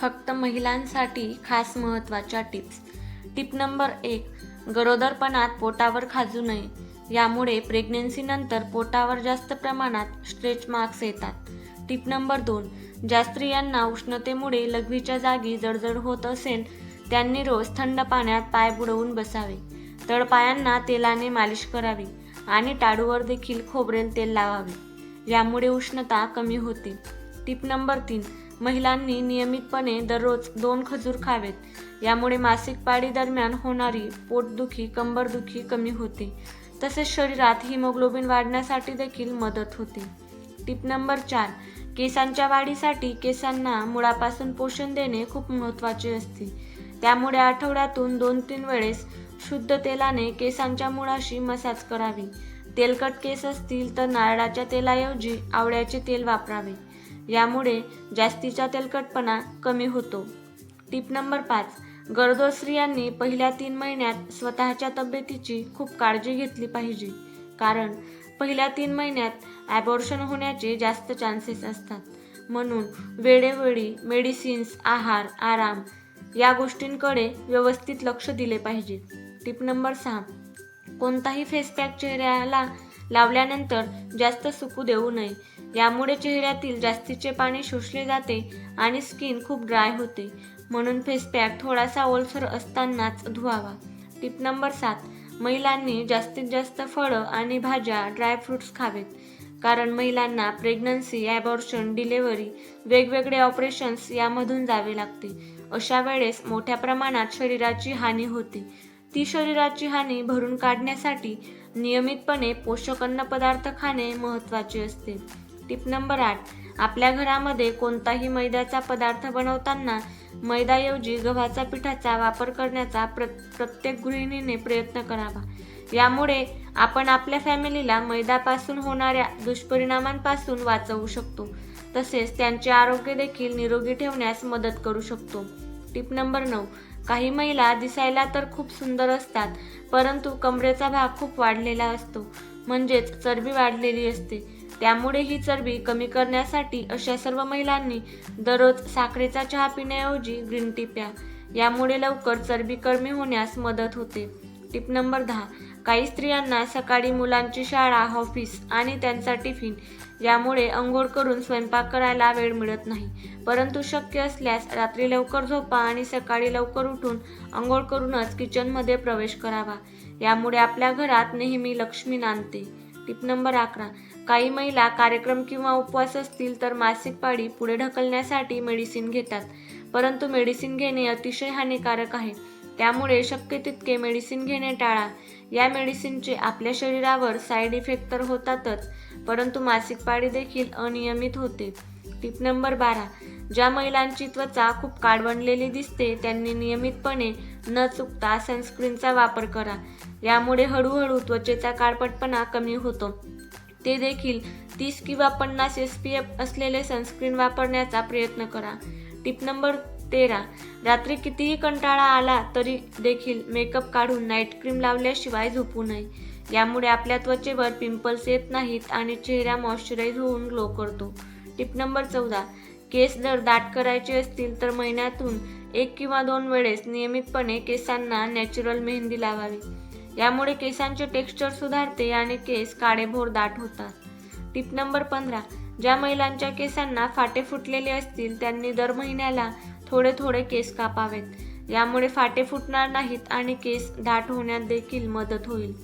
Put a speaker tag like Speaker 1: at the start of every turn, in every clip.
Speaker 1: फक्त महिलांसाठी खास महत्त्वाच्या टिप्स. टिप नंबर एक गरोदरपणात पोटावर खाजू नये. यामुळे प्रेग्नेन्सीनंतर पोटावर जास्त प्रमाणात स्ट्रेच मार्क्स येतात. टिप नंबर दोन ज्या स्त्रियांना उष्णतेमुळे लघवीच्या जागी जळजळ होत असेल त्यांनी रोज थंड पाण्यात पाय बुडवून बसावे. तळपायांना तेलाने मालिश करावी आणि टाळूवर देखील खोबरेल तेल लावावे. यामुळे उष्णता कमी होते. टिप नंबर तीन महिलांनी नियमितपणे दररोज दोन खजूर खावेत. यामुळे मासिक पाळी दरम्यान होणारी पोटदुखी कंबरदुखी कमी होते. तसेच शरीरात हिमोग्लोबिन वाढण्यासाठी देखील मदत होते. टिप नंबर चार केसांच्या वाढीसाठी केसांना मुळापासून पोषण देणे खूप महत्त्वाचे असते. त्यामुळे आठवड्यातून दोन तीन वेळेस शुद्ध तेलाने केसांच्या मुळाशी मसाज करावी. तेलकट केस असतील तर नारळाच्या तेलाऐवजी आवळ्याचे तेल वापरावे. यामुळे जास्तीचा तेलकटपणा कमी होतो. टिप नंबर पाच. गरोदर स्त्रियांनी पहिल्या तीन महिन्यात स्वतःच्या तब्येतीची खूप काळजी घेतली पाहिजे. कारण पहिल्या तीन महिन्यात ॲबॉर्शन होण्याचे जास्त चान्सेस असतात. म्हणून वेळोवेळी मेडिसिन्स आहार आराम या गोष्टींकडे व्यवस्थित लक्ष दिले पाहिजे. टिप नंबर सहा. कोणताही फेस पॅक चेहऱ्याला लावल्यानंतर जास्त सुकू देऊ नये. यामुळे चेहऱ्यातील जास्तीचे पाणी शोषले जाते आणि स्किन खूप ड्राय होते. म्हणून फेस पॅक थोडासा ओलसर असतानाच धुवावा. टिप नंबर सात. महिलांनी जास्तीत जास्त फळं आणि भाज्या ड्रायफ्रुट्स खावेत. कारण महिलांना प्रेग्नन्सी ॲबॉर्शन डिलेवरी वेगवेगळे ऑपरेशन्स यामधून जावे लागते. अशा वेळेस मोठ्या प्रमाणात शरीराची हानी होते. ती शरीराची हानी भरून काढण्यासाठी नियमितपणे पोषक अन्नपदार्थ खाणे महत्त्वाचे असते. टिप नंबर आठ. आपल्या घरामध्ये कोणताही मैद्याचा पदार्थ बनवताना मैदाऐवजी गव्हाचा पिठाचा वापर करण्याचा प्र प्रत्येक गृहिणीने प्रयत्न करावा. यामुळे आपण आपल्या फॅमिलीला मैदापासून होणाऱ्या दुष्परिणामांपासून वाचवू शकतो. तसेच त्यांचे आरोग्य देखील निरोगी ठेवण्यास मदत करू शकतो. टिप नंबर नऊ. काही महिला दिसायला तर खूप सुंदर असतात परंतु कमरेचा भाग खूप वाढलेला असतो. म्हणजेच चरबी वाढलेली असते. त्यामुळे ही चरबी कमी करण्यासाठी अशा सर्व महिलांनी दररोज साखरेचा चहा पिण्याऐवजी ग्रीन टी प्या. यामुळे लवकर चरबी कमी होण्यास मदत होते. टिप नंबर दहा. काही स्त्रियांना सकाळी मुलांची शाळा ऑफिस आणि त्यांचा टिफिन यामुळे अंघोळ करून स्वयंपाक करायला वेळ मिळत नाही. परंतु शक्य असल्यास रात्री लवकर झोपा आणि सकाळी लवकर उठून अंघोळ करूनच किचनमध्ये प्रवेश करावा. यामुळे आपल्या घरात नेहमी लक्ष्मी नांदते. टिप नंबर अकरा. काही महिला कार्यक्रम किंवा उपवास असतील तर मासिक पाळी पुढे ढकलण्यासाठी मेडिसिन घेतात. परंतु मेडिसिन घेणे अतिशय हानिकारक आहे. त्यामुळे शक्य तितके मेडिसिन घेणे टाळा. या मेडिसिनचे आपल्या शरीरावर साईड इफेक्ट तर होतातच परंतु मासिक पाळी देखील अनियमित होते. टिप नंबर बारा. ज्या महिलांची त्वचा खूप काळवंडलेली दिसते त्यांनी नियमितपणे न चुकता सनस्क्रीनचा वापर करा. यामुळे हळूहळू त्वचेचा काळपटपणा कमी होतो. ते देखील तीस किंवा पन्नास एस पी एफ असलेले सनस्क्रीन वापरण्याचा प्रयत्न करा. टिप नंबर तेरा. रात्री कितीही कंटाळा आला तरी देखील मेकअप काढून नाईट क्रीम लावल्याशिवाय झोपू नये. यामुळे आपल्या त्वचेवर पिंपल्स येत नाहीत आणि चेहरा मॉइश्चराईज होऊन ग्लो करतो. टिप नंबर चौदा. केस जर दाट करायचे असतील तर महिन्यातून एक किंवा दोन वेळेस नियमितपणे केसांना नॅचरल मेहंदी लावावी. यामुळे केसांचे टेक्स्चर सुधारते आणि केस काळेभोर दाट होतात. टिप नंबर पंधरा. ज्या महिलांच्या केसांना फाटे फुटलेले असतील त्यांनी दर महिन्याला थोडे थोडे केस कापावेत. यामुळे फाटे फुटणार नाहीत आणि केस दाट होण्यात देखील मदत होईल.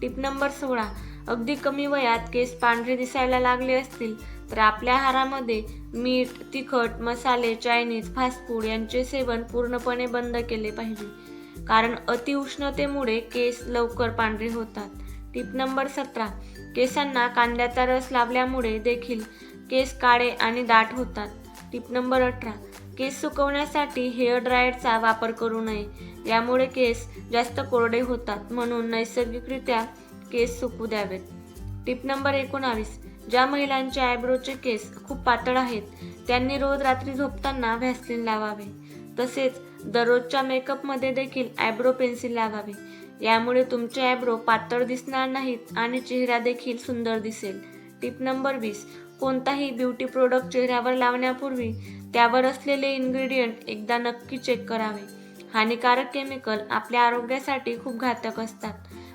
Speaker 1: टिप नंबर सोळा. अगदी कमी वयात केस पांढरे दिसायला लागले असतील तर आपल्या आहारामध्ये मीठ तिखट मसाले चायनीज फास्ट फूड यांचे सेवन पूर्णपणे बंद केले पाहिजे. कारण अतिउष्णतेमुळे केस लवकर पांढरे होतात. टिप नंबर सतरा. केसांना कांद्याचा रस लावल्यामुळे देखील केस काळे आणि दाट होतात. टिप नंबर अठरा. केस सुकवण्यासाठी हेअर ड्रायरचा वापर करू नये. यामुळे केस जास्त कोरडे होतात म्हणून नैसर्गिकरित्या केस सुकू द्यावेत. टिप नंबर एकोणावीस. ज्या महिलांचे आयब्रोचे केस खूप पातळ आहेत त्यांनी रोज रात्री झोपताना व्हॅसलिन लावावे. तसेच दररोजच्या मेकअपमध्ये देखील आयब्रो पेन्सिल लावावे यामुळे तुमचे आयब्रो पातळ दिसणार नाहीत आणि चेहरा देखील सुंदर दिसेल. टिप नंबर वीस. कोणताही ब्युटी प्रोडक्ट चेहऱ्यावर लावण्यापूर्वी त्यावर असलेले इन्ग्रेडियंट एकदा नक्की चेक करावे. हानिकारक केमिकल आपल्या आरोग्यासाठी खूप घातक असतात.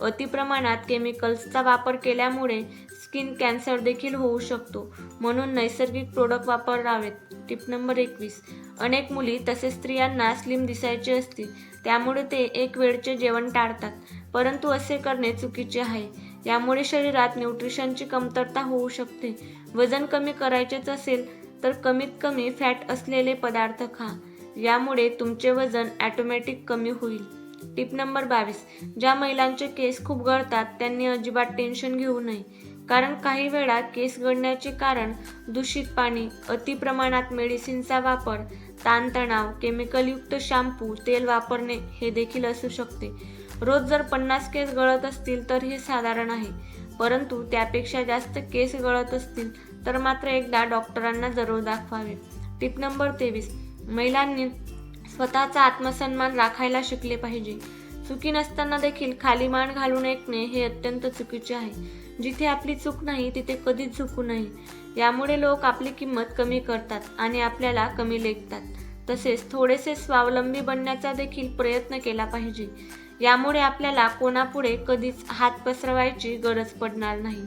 Speaker 1: अति प्रमाणात केमिकल्सचा वापर केल्यामुळे स्किन कॅन्सर देखील होऊ शकतो. म्हणून नैसर्गिक प्रोडक्ट वापरावेत. टिप नंबर एकवीस. अनेक मुली तसेच स्त्रियांना स्लिम दिसायचे असते त्यामुळे ते एक वेळचे जेवण टाळतात. परंतु असे करणे चुकीचे आहे. यामुळे शरीरात न्यूट्रिशनची कमतरता होऊ शकते. वजन कमी करायचेच असेल तर कमीत कमी फॅट असलेले पदार्थ खा. यामुळे तुमचे वजन ॲटोमॅटिक कमी होईल. टिप नंबर बावीस. ज्या महिलांचे केस खूप गळतात त्यांनी अजिबात टेन्शन घेऊ नये. कारण काही वेळा केस गळण्याचे कारण दूषित पाणी अति प्रमाणात मेडिसिनचा वापर ताणतणाव केमिकलयुक्त शॅम्पू तेल वापरणे हे देखील असू शकते. रोज जर पन्नास केस गळत असतील तर हे साधारण आहे. परंतु त्यापेक्षा जास्त केस गळत असतील तर मात्र एकदा डॉक्टरांना जरूर दाखवावे. टिप नंबर तेवीस. महिलांनी स्वतःचा आत्मसन्मान राखायला शिकले पाहिजे. चुकी नसताना देखील खाली मान घालून ऐकणे हे अत्यंत चुकीचे आहे. जिथे आपली चूक नाही तिथे कधीच चुकू नये यामुळे लोक आपली किंमत कमी करतात आणि आपल्याला कमी लेखतात. तसेच थोडेसे स्वावलंबी बनण्याचा देखील प्रयत्न केला पाहिजे. यामुळे आपल्याला कोणापुढे कधीच हात पसरवायची गरज पडणार नाही.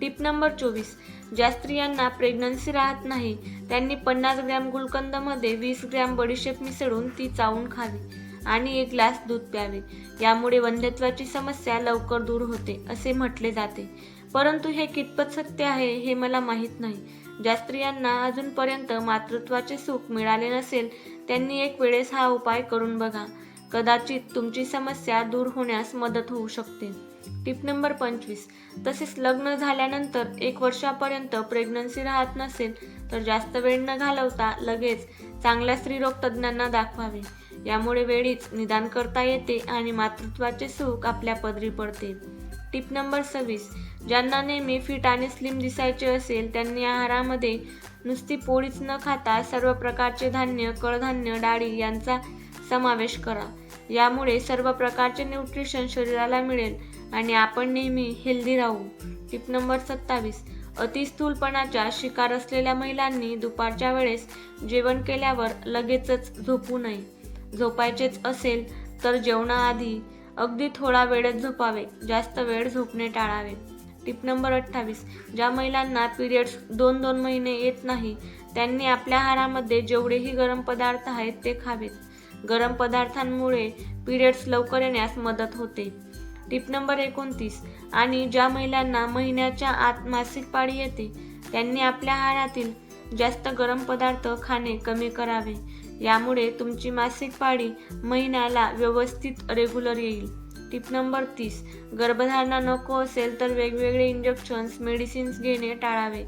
Speaker 1: टिप नंबर चोवीस. ज्या स्त्रियांना प्रेग्नन्सी राहत नाही त्यांनी पन्नास ग्रॅम गुलकंदमध्ये वीस ग्रॅम बडीशेप मिसळून ती चावून खावी. आणि एक ग्लास दूध प्यावे. यामुळे वंध्यत्वाची समस्या लवकर दूर होते असे म्हटले जाते. परंतु हे कितपत सत्य आहे हे मला माहीत नाही. ज्या स्त्रियांना अजूनपर्यंत मातृत्वाचे सुख मिळाले नसेल त्यांनी एक वेळेस हा उपाय करून बघा. कदाचित तुमची समस्या दूर होण्यास मदत होऊ शकते. टिप नंबर पंचवीस. तसेच लग्न झाल्यानंतर एक वर्षापर्यंत प्रेग्नन्सी राहत नसेल तर जास्त वेळ न घालवता लगेच चांगल्या स्त्रीरोग तज्ज्ञांना दाखवावे. यामुळे वेळीच निदान करता येते आणि मातृत्वाचे सुख आपल्या पदरी पडते. टिप नंबर सव्वीस. ज्यांना नेहमी फिट आणि स्लिम दिसायचे असेल त्यांनी आहारामध्ये नुसती पोळीच न खाता सर्व प्रकारचे धान्य कडधान्य डाळी यांचा समावेश करा. यामुळे सर्व प्रकारचे न्यूट्रिशन शरीराला मिळेल. आणि आपण नेहमी हेल्दी राहू. टिप नंबर सत्तावीस. अतिस्थूलपणाच्या शिकार असलेल्या महिलांनी दुपारच्या वेळेस जेवण केल्यावर लगेचच झोपू नये. झोपायचेच असेल तर जेवणाआधी अगदी थोडा वेळच झोपावे जास्त वेळ झोपणे टाळावे. टिप नंबर अठ्ठावीस. ज्या महिलांना पिरियड्स दोन दोन महिने येत नाही त्यांनी आपल्या आहारामध्ये जेवढेही गरम पदार्थ आहेत ते खावेत. गरम पदार्थांमुळे पिरियड्स लवकर येण्यास मदत होते. टिप नंबर एकोणतीस. आणि ज्या महिलांना महिन्याच्या आत मासिक पाळी येते त्यांनी आपल्या आहारातील जास्त गरम पदार्थ खाणे कमी करावे. यामुळे तुमची मासिक पाळी महिन्याला व्यवस्थित रेग्युलर येईल. टिप नंबर तीस. गर्भधारणा नको असेल तर वेगवेगळे इंजेक्शन्स मेडिसिन्स घेणे टाळावे.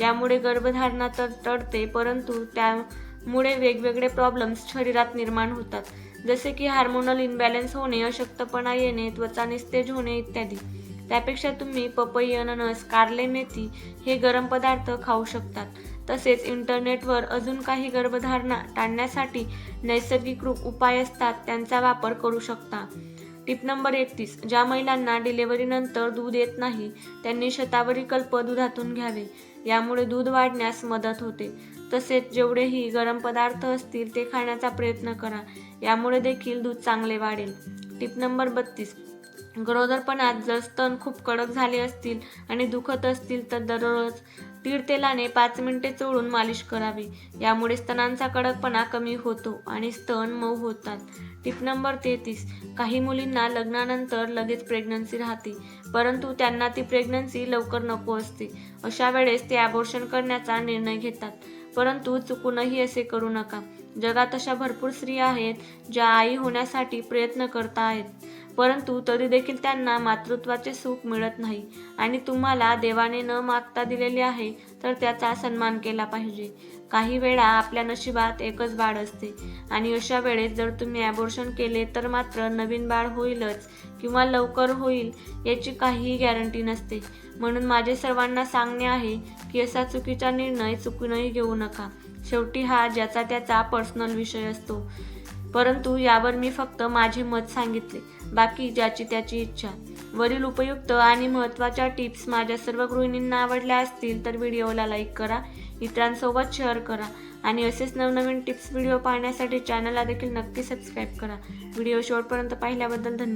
Speaker 1: यामुळे गर्भधारणा तर टळते परंतु त्यामुळे वेगवेगळे प्रॉब्लेम्स शरीरात निर्माण होतात. जसे की हार्मोनल इनबॅलन्स होणे अशक्तपणा येणे त्वचा निस्तेज होणे इत्यादी. त्यापेक्षा तुम्ही पपई अननस कारले मेथी हे गरम पदार्थ खाऊ शकतात. तसेच इंटरनेटवर अजून काही गर्भधारणा टाळण्यासाठी नैसर्गिक रूप उपाय असतात त्यांचा वापर करू शकता. टिप नंबर एकतीस ज्या महिलांना डिलिव्हरीनंतर दूध येत नाही त्यांनी शतावरी कल्प दुधातून घ्यावे. यामुळे दूध वाढण्यास मदत होते. तसेच जेवढेही गरम पदार्थ असतील ते खाण्याचा प्रयत्न करा. यामुळे देखील दूध चांगले वाढेल. टिप नंबर बत्तीस. गरोदरपणात जर स्तन खूप कडक झाले असतील आणि दुखत असतील तर दररोज तीळ तेलाने पाच मिनिटे चोळून मालिश करावी. यामुळे स्तनांचा कडकपणा कमी होतो आणि स्तन मऊ होतात. टिप नंबर तेहतीस. काही मुलींना लग्नानंतर लगेच प्रेग्नन्सी राहते परंतु त्यांना ती प्रेग्नन्सी लवकर नको असते. अशा वेळेस ते ॲबॉर्शन करण्याचा निर्णय घेतात. परंतु चुकूनही असे करू नका. जगात अशा भरपूर स्त्रिया आहेत ज्या आई होण्यासाठी प्रयत्न करत आहेत. परंतु तरी देखील त्यांना मातृत्वाचे सुख मिळत नाही. आणि तुम्हाला देवाने न मागता दिलेले आहे तर त्याचा सन्मान केला पाहिजे. काही वेळा आपल्या नशिबात एकच बाळ असते. आणि अशा वेळेस जर तुम्ही ॲबोर्शन केले तर मात्र नवीन बाळ होईलच किंवा लवकर होईल याची काहीही गॅरंटी नसते. म्हणून माझे सर्वांना सांगणे आहे की असा चुकीचा निर्णय चुकूनही घेऊ नका. शेवटी हा ज्याचा त्याचा पर्सनल विषय असतो. परंतु यावर मी फक्त माझे मत सांगितले. बाकी ज्याची त्याची इच्छा. वरील उपयुक्त आणि महत्त्वाच्या टिप्स माझ्या सर्व गृहिणींना आवडल्या असतील तर व्हिडिओला लाईक करा इतरांसोबत शेअर करा आणि असेच नवनवीन टिप्स व्हिडिओ पाहण्यासाठी चॅनलला देखील नक्की सबस्क्राईब करा. व्हिडिओ शेवटपर्यंत पाहिल्याबद्दल धन्यवाद.